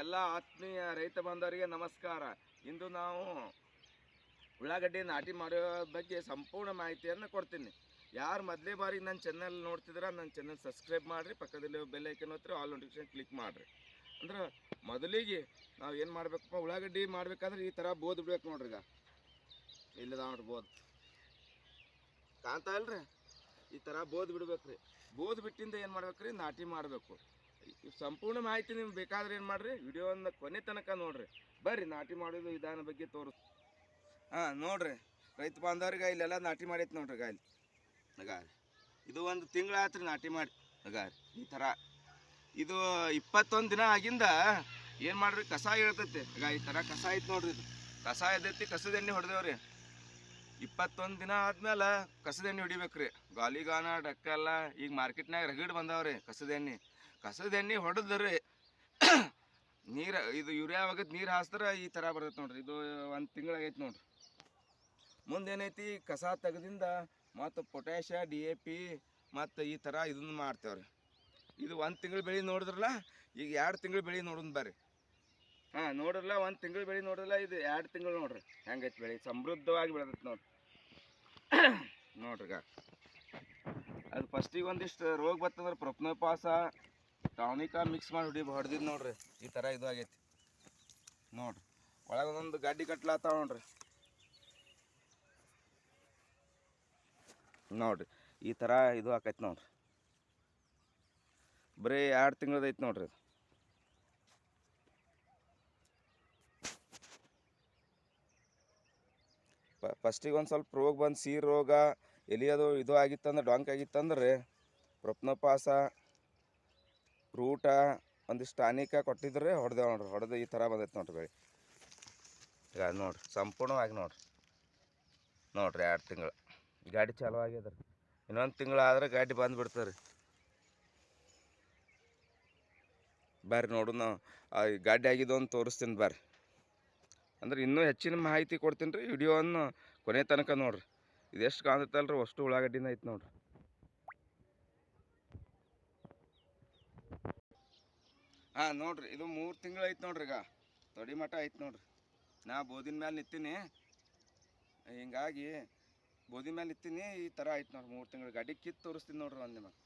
ಎಲ್ಲ ಆತ್ಮೀಯ ರೈತ ಬಾಂಧವರಿಗೆ ನಮಸ್ಕಾರ. ಇಂದು ನಾವು ಉಳ್ಳಾಗಡ್ಡಿ ನಾಟಿ ಮಾಡೋ ಬಗ್ಗೆ ಸಂಪೂರ್ಣ ಮಾಹಿತಿಯನ್ನು ಕೊಡ್ತೀನಿ. ಯಾರು ಮೊದಲೇ ಬಾರಿ ನನ್ನ ಚಾನಲ್ ನೋಡ್ತಿದ್ರೆ ನನ್ನ ಚಾನಲ್ ಸಬ್ಸ್ಕ್ರೈಬ್ ಮಾಡಿರಿ ಪಕ್ಕದಲ್ಲಿ ಬೆಲ್ ಐಕನ್ ಒತ್ತಿರಿ ಆಲ್ ನೋಟಿಫಿಕೇಶನ್ ಕ್ಲಿಕ್ ಮಾಡಿರಿ. ಅಂದ್ರೆ ಮೊದಲಿಗೆ ನಾವು ಏನು ಮಾಡ್ಬೇಕಪ್ಪ, ಉಳ್ಳಾಗಡ್ಡಿ ಮಾಡ್ಬೇಕಂದ್ರೆ ಈ ಥರ ಬೋದ್ ಬಿಡ್ಬೇಕು ನೋಡ್ರಿ ಈಗ. ಇಲ್ಲದ ನೋಡ್ರಿ ಬೋದ್. ಕಾಣ್ತಾ ಇಲ್ರಿ? ಈ ಥರ ಬೋದ್ ಬಿಡ್ಬೇಕ್ರಿ. ಬೋದ್ ಬಿಟ್ಟಿಂದ ಏನು ಮಾಡ್ಬೇಕ್ರಿ? ನಾಟಿ ಮಾಡಬೇಕು. ಸಂಪೂರ್ಣ ಮಾಹಿತಿ ನಿಮ್ಗೆ ಬೇಕಾದ್ರೆ ಏನು ಮಾಡ್ರಿ? ವಿಡಿಯೋವನ್ನು ಕೊನೆ ತನಕ ನೋಡ್ರಿ. ಬರ್ರಿ, ನಾಟಿ ಮಾಡೋದು ವಿಧಾನ ಬಗ್ಗೆ ತೋರಿಸ್ ಹಾಂ, ನೋಡ್ರಿ. ರೈತ ಬಾಂಧವ್ರಿಗೆ ಇಲ್ಲೆಲ್ಲ ನಾಟಿ ಮಾಡೈತೆ ನೋಡ್ರಿ ಗಾಲಿ ನಗಾರಿ ಇದು ಒಂದು ತಿಂಗಳಾತ್ರಿ ನಾಟಿ ಮಾಡಿ. ನಗಾರಿ ಈ ಥರ. ಇದು ಇಪ್ಪತ್ತೊಂದು ದಿನ ಆಗಿಂದ ಏನು ಮಾಡ್ರಿ? ಕಸ ಇಳ್ತೈತೆ. ಈಗ ಈ ಥರ ಕಸ ಐತೆ ನೋಡ್ರಿ ಇದು. ಕಸ ಎದ್ದೈತಿ ಕಸದ ಎಣ್ಣೆ ಹೊಡೆದೇವ್ರಿ. ಇಪ್ಪತ್ತೊಂದು ದಿನ ಆದ್ಮೇಲೆ ಕಸದ ಎಣ್ಣೆ ಹೊಡಿಬೇಕ್ರಿ. ಗಾಲಿಗಾನ, ಡಕ್ಕಲ್ಲ ಈಗ ಮಾರ್ಕೆಟ್ನಾಗ ರಗಡ್ ಬಂದಾವ್ರಿ ಕಸದ ಎಣ್ಣೆ. ಕಸದ ಎಣ್ಣೆ ಹೊಡೆದ್ರೆ ನೀರು, ಇದು ಯೂರಿಯಾ ಆಗತ್ ನೀರು ಹಾಸ್ದ್ರೆ ಈ ಥರ ಬರ್ತೈತೆ ನೋಡ್ರಿ. ಇದು ಒಂದು ತಿಂಗಳಾಗೈತೆ ನೋಡ್ರಿ. ಮುಂದೇನೈತಿ, ಕಸ ತೆಗೆದಿಂದ ಮತ್ತು ಪೊಟ್ಯಾಶ ಡಿ ಎ ಪಿ ಮತ್ತು ಈ ಥರ ಇದನ್ನ ಮಾಡ್ತೇವ್ರಿ. ಇದು ಒಂದು ತಿಂಗಳು ಬೆಳೆ ನೋಡಿದ್ರಲ್ಲ, ಈಗ ಎರಡು ತಿಂಗಳು ಬೆಳೆ ನೋಡೋಣ ಬರ್ರಿ. ಹಾಂ ನೋಡ್ರಲ್ಲ ಒಂದು ತಿಂಗಳು ಬೆಳೆ ನೋಡಿರಲ್ಲ ಇದು ಎರಡು ತಿಂಗಳು ನೋಡ್ರಿ. ಹೆಂಗೈತೆ ಬೆಳೆ, ಸಮೃದ್ಧವಾಗಿ ಬೆಳೆದೈತೆ ನೋಡ್ರಿ. ನೋಡ್ರಿ ಅದು ಫಸ್ಟಿಗೆ ಒಂದಿಷ್ಟು ರೋಗ ಬರ್ತಂದ್ರೆ ಪ್ರೊಪ್ನೋಪಾಸ ಟಾನಿಕ ಮಿಕ್ಸ್ ಮಾಡಿ ಹೊಡಿ ಹೊಡೆದಿದ್ದು ನೋಡ್ರಿ, ಈ ಥರ ಇದು ಆಗೈತಿ. ನೋಡ್ರಿ ಒಂದೊಂದು ಗಾಡಿ ಕಟ್ಲಾತಾವ ನೋಡ್ರಿ. ನೋಡ್ರಿ, ಈ ಥರ ಇದು ಆಕೈತಿ ನೋಡ್ರಿ. ಬರೀ ಎರಡು ತಿಂಗಳದ ಐತಿ ನೋಡ್ರಿ ಇದು. ಫಸ್ಟಿಗೆ ಒಂದು ಸ್ವಲ್ಪ ರೋಗ ಬಂದು, ಸೀ ರೋಗ, ಎಲಿಯೋದು ಇದು ಆಗಿತ್ತಂದ್ರೆ, ಡೊಂಕ್ ಆಗಿತ್ತಂದ್ರೆ ಪ್ರೊಪ್ನೋಪಾಸ ರೂಟ ಒಂದಿಷ್ಟು ಟಾನಿಕ ಕೊಟ್ಟಿದ್ರೆ ಹೊಡೆದೇವು ನೋಡ್ರಿ, ಹೊಡೆದು ಈ ಥರ ಬಂದೈತೆ ನೋಡ್ರಿ ಬೆಳೆ. ಈಗ ನೋಡ್ರಿ, ಸಂಪೂರ್ಣವಾಗಿ ನೋಡ್ರಿ. ನೋಡ್ರಿ ಎರಡು ತಿಂಗಳು. ಗಾಡಿ ಚಾಲು ಆಗ್ಯದ ರೀ. ಇನ್ನೊಂದು ತಿಂಗಳಾದ್ರೆ ಗಾಡಿ ಬಂದು ಬಿಡ್ತದೆ ರೀ. ಬರ್ರಿ ನೋಡು ನಾವು ಗಾಡಿ ಆಗಿದ್ದು ತೋರಿಸ್ತೀನಿ ಬರ್ರಿ. ಅಂದ್ರೆ ಇನ್ನೂ ಹೆಚ್ಚಿನ ಮಾಹಿತಿ ಕೊಡ್ತೀನಿ ರೀ, ವಿಡಿಯೋವನ್ನು ಕೊನೆ ತನಕ ನೋಡ್ರಿ. ಇದೆಷ್ಟು ಕಾಣ್ತೈತಲ್ಲ ರೀ ಅಷ್ಟು ಉಳ್ಳಾಗಡ್ಡಿನ ಐತೆ ನೋಡ್ರಿ. ಹಾಂ, ನೋಡ್ರಿ, ಇದು ಮೂರು ತಿಂಗಳು ಐತೆ ನೋಡ್ರಿ ಈಗ. ತೊಡಿ ಮಠ ಐತೆ ನೋಡ್ರಿ. ನಾ ಬೋದಿನ ಮೇಲೆ ನಿಂತೀನಿ ಹಿಂಗಾಗಿ ಬೋದಿ ಮೇಲೆ ನಿಂತೀನಿ ಈ ಥರ ಐತೆ ನೋಡ್ರಿ, ಮೂರು ತಿಂಗಳು. ಗಾಡಿ ಕಿತ್ತು ತೋರಿಸ್ತೀನಿ ನೋಡ್ರಿ ಒಂದು ನಿಮಗೆ.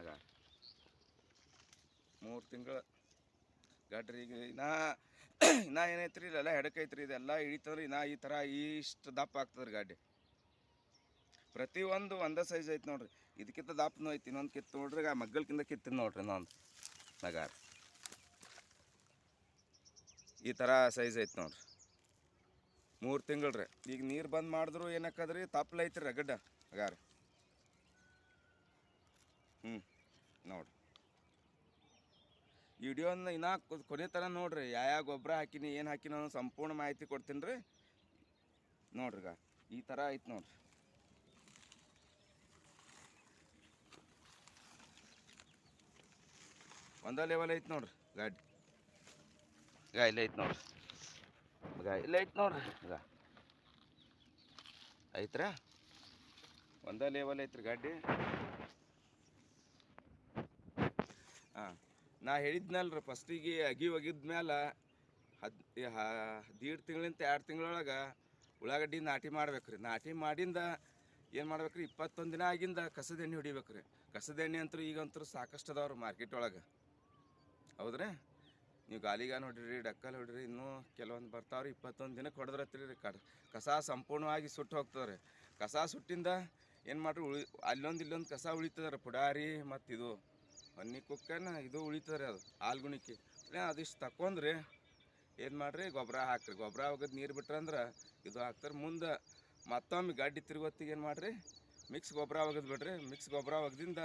ಆಗ ಮೂರು ತಿಂಗಳು. ಗಾಡ್ರಿ ಈಗ ಇನ್ನ ಇನ್ನ ಏನೈತ್ರಿ, ಇಲ್ಲೆಲ್ಲ ಹೆಡಕೈತ್ರಿ, ಇದೆಲ್ಲ ಇಳಿತಂದ್ರೆ ನಾ ಈ ಥರ ಇಷ್ಟು ದಪ್ಪ ಆಗ್ತದ್ರಿ ಗಾಡಿ ಪ್ರತಿಯೊಂದು ಒಂದೇ ಸೈಜ್ ಐತೆ ನೋಡ್ರಿ. ಇದಕ್ಕಿಂತ ದಪ್ಪನೂ ಐತಿ, ಇನ್ನೊಂದು ಕಿತ್ತು ನೋಡ್ರಿ ಈಗ ಮಗ್ಗಲ್ಕಿಂತ ಕಿತ್ತೀನಿ ನೋಡ್ರಿ ಇನ್ನೊಂದು ನಗಾರ. ಈ ಥರ ಸೈಜ್ ಐತೆ ನೋಡ್ರಿ. ಮೂರು ತಿಂಗಳು ರೀ ಈಗ ನೀರು ಬಂದ್ ಮಾಡಿದ್ರು ಏನಕ್ಕದ್ರಿ? ತಪ್ಪಲ ಐತ್ರಿ ರಗಡ್ಡ ಅಗಾರ ಹ್ಞೂ ನೋಡ್ರಿ. ವಿಡಿಯೋನ ಇನ್ನ ಕೊನೆ ಥರ ನೋಡ್ರಿ. ಯಾವ ಗೊಬ್ಬರ ಹಾಕಿನಿ, ಏನು ಹಾಕಿನ ಸಂಪೂರ್ಣ ಮಾಹಿತಿ ಕೊಡ್ತೀನಿ ರೀ ನೋಡ್ರಿ ಈಗ ಈ ಥರ ಐತೆ ನೋಡ್ರಿ. ಒಂದೇ ಲೆವೆಲ್ ಐತೆ ನೋಡ್ರಿ ಗಾಡಿ. ಈಗ ಇಲ್ಲ ಐತೆ ನೋಡ್ರಿ. ಈಗ ಇಲ್ಲ ಐತೆ ನೋಡ್ರಿ. ಐತ್ರ? ಒಂದೇ ಲೆವೆಲ್ ಐತ್ರಿ ಗಾಡಿ. ಹಾಂ ನಾ ಹೇಳಿದ್ನಲ್ರಿ ಫಸ್ಟಿಗೆ ಅಗಿ ಒಗಿದ್ಮೇಲೆ ಹದ್ ಹದಿನೆಂಟು ತಿಂಗಳಿಂದ ಎರಡು ತಿಂಗಳೊಳಗೆ ಉಳ್ಳಾಗಡ್ಡಿ ನಾಟಿ ಮಾಡ್ಬೇಕ್ರಿ. ನಾಟಿ ಮಾಡಿಂದ ಏನು ಮಾಡ್ಬೇಕ್ರಿ? ಇಪ್ಪತ್ತೊಂದು ದಿನ ಆಗಿಂದ ಕಸದ ಎಣ್ಣೆ ಹೊಡಿಬೇಕ್ರಿ. ಕಸದ ಎಣ್ಣೆ ಅಂತೂ ಈಗಂತೂ ಸಾಕಷ್ಟು ಅದಾವ್ರಿ ಮಾರ್ಕೆಟ್ ಒಳಗೆ. ಹೌದ್ರಿ? ನೀವು ಗಾಲಿಗಾನ ಹೊಡಿರಿ, ಡಕ್ಕಲ್ ಹೊಡಿರಿ, ಇನ್ನೂ ಕೆಲವೊಂದು ಬರ್ತಾವ್ರಿ, ಇಪ್ಪತ್ತೊಂದು ದಿನಕ್ಕೆ ಹೊಡೆದ್ರತ್ರಿ ರೀ ಕಡ, ಕಸ ಸಂಪೂರ್ಣವಾಗಿ ಸುಟ್ಟು ಹೋಗ್ತದೆ ಕಸ ಸುಟ್ಟಿಂದ ಏನು ಮಾಡ್ರಿ, ಉಳಿ, ಅಲ್ಲೊಂದು ಇಲ್ಲೊಂದು ಕಸ ಉಳಿತದ ಪುಡಾರಿ ಮತ್ತು ಇದು ಹೊನ್ನಿ ಕುಕ್ಕನ ಇದು ಉಳಿತದ್ರಿ ಅದು ಹಾಲ್ಗುಣಿಕೆ ಅದಿಷ್ಟು ತಕೊಂಡ್ರಿ, ಏನು ಮಾಡ್ರಿ ಗೊಬ್ಬರ ಹಾಕ್ರಿ. ಗೊಬ್ಬರ ಹೋಗೋದು ನೀರು ಬಿಟ್ರಂದ್ರೆ ಇದು ಹಾಕ್ತಾರೆ ಮುಂದೆ ಮತ್ತೊಮ್ಮೆ ಗಾಡಿ ತಿರುಗೊತ್ತಿಗೆ ಏನು ಮಾಡ್ರಿ, ಮಿಕ್ಸ್ ಗೊಬ್ಬರ ಒಗದು ಬಿಡ್ರಿ. ಮಿಕ್ಸ್ ಗೊಬ್ಬರ ಒಗದಿಂದ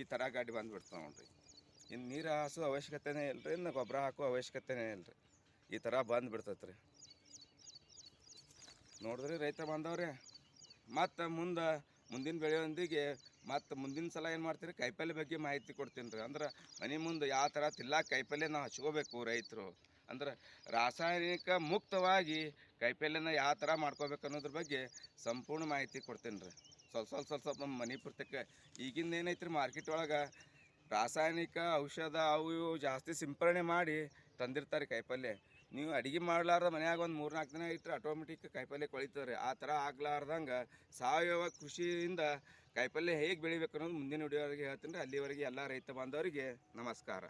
ಈ ಥರ ಗಾಡಿ ಬಂದುಬಿಡ್ತಾವೆ ನೋಡ್ರಿ. ಇನ್ನು ನೀರು ಹಾಸೋ ಅವಶ್ಯಕತೆನೇ ರೀ ಇನ್ನು ಗೊಬ್ಬರ ಹಾಕೋ ಅವಶ್ಯಕತೆನೇ ಇಲ್ರಿ. ಈ ಥರ ಬಂದು ಬಿಡ್ತೈತೆ ರೀ ನೋಡಿದ್ರಿ ರೈತ ಬಂದವ್ರೆ ಮತ್ತು ಮುಂದೆ ಮುಂದಿನ ಬೆಳೆಯೊಂದಿಗೆ ಮತ್ತು ಮುಂದಿನ ಸಲ ಏನು ಮಾಡ್ತೀರಿ? ಕಾಯಿಪಲ್ಲೆ ಬಗ್ಗೆ ಮಾಹಿತಿ ಕೊಡ್ತೀನಿ ರೀ ಅಂದ್ರೆ ಮನೆ ಮುಂದೆ ಯಾವ ಥರ ತಿಲ್ಲ ಕಾಯಿಪಲ್ಲೆ ನಾವು ಹಚ್ಕೋಬೇಕು ರೈತರು. ಅಂದ್ರೆ ರಾಸಾಯನಿಕ ಮುಕ್ತವಾಗಿ ಕಾಯಿಪಲ್ಲೆನ ಯಾವ ಥರ ಮಾಡ್ಕೋಬೇಕು ಅನ್ನೋದ್ರ ಬಗ್ಗೆ ಸಂಪೂರ್ಣ ಮಾಹಿತಿ ಕೊಡ್ತೀನಿ ರೀ ಸ್ವಲ್ಪ ಸ್ವಲ್ಪ ಸ್ವಲ್ಪ ಸ್ವಲ್ಪ ನಮ್ಮ ಮನೆ ಪುರ್ತಕ್ಕೆ ಈಗಿಂದ ಏನೈತೆ ರೀ ಮಾರ್ಕೆಟ್ ಒಳಗೆ ರಾಸಾಯನಿಕ ಔಷಧ ಅವು ಇವು ಜಾಸ್ತಿ ಸಿಂಪರಣೆ ಮಾಡಿ ತಂದಿರ್ತಾರೆ ಕಾಯಿಪಲ್ಯ ನೀವು ಅಡಿಗೆ ಮಾಡ್ಲಾರ್ದ ಮನ್ಯಾಗ ಒಂದು ಮೂರು ನಾಲ್ಕು ದಿನ ಇಟ್ಟರೆ ಆಟೋಮೆಟಿಕ್ ಕಾಯಿಪಲ್ಯ ಕೊಳಿತಾರೆ ಆ ಥರ ಆಗ್ಲಾರ್ದಂಗೆ ಸಾವಯವ ಕೃಷಿಯಿಂದ ಕಾಯಿಪಲ್ಯ ಹೇಗೆ ಬೆಳಿಬೇಕು ಅನ್ನೋದು ಮುಂದಿನ ವಿಡಿಯೋವರೆಗೆ ಹೇಳ್ತೀನಿ ಅಲ್ಲಿವರೆಗೆ ಎಲ್ಲ ರೈತ ಬಾಂಧವರಿಗೆ ನಮಸ್ಕಾರ.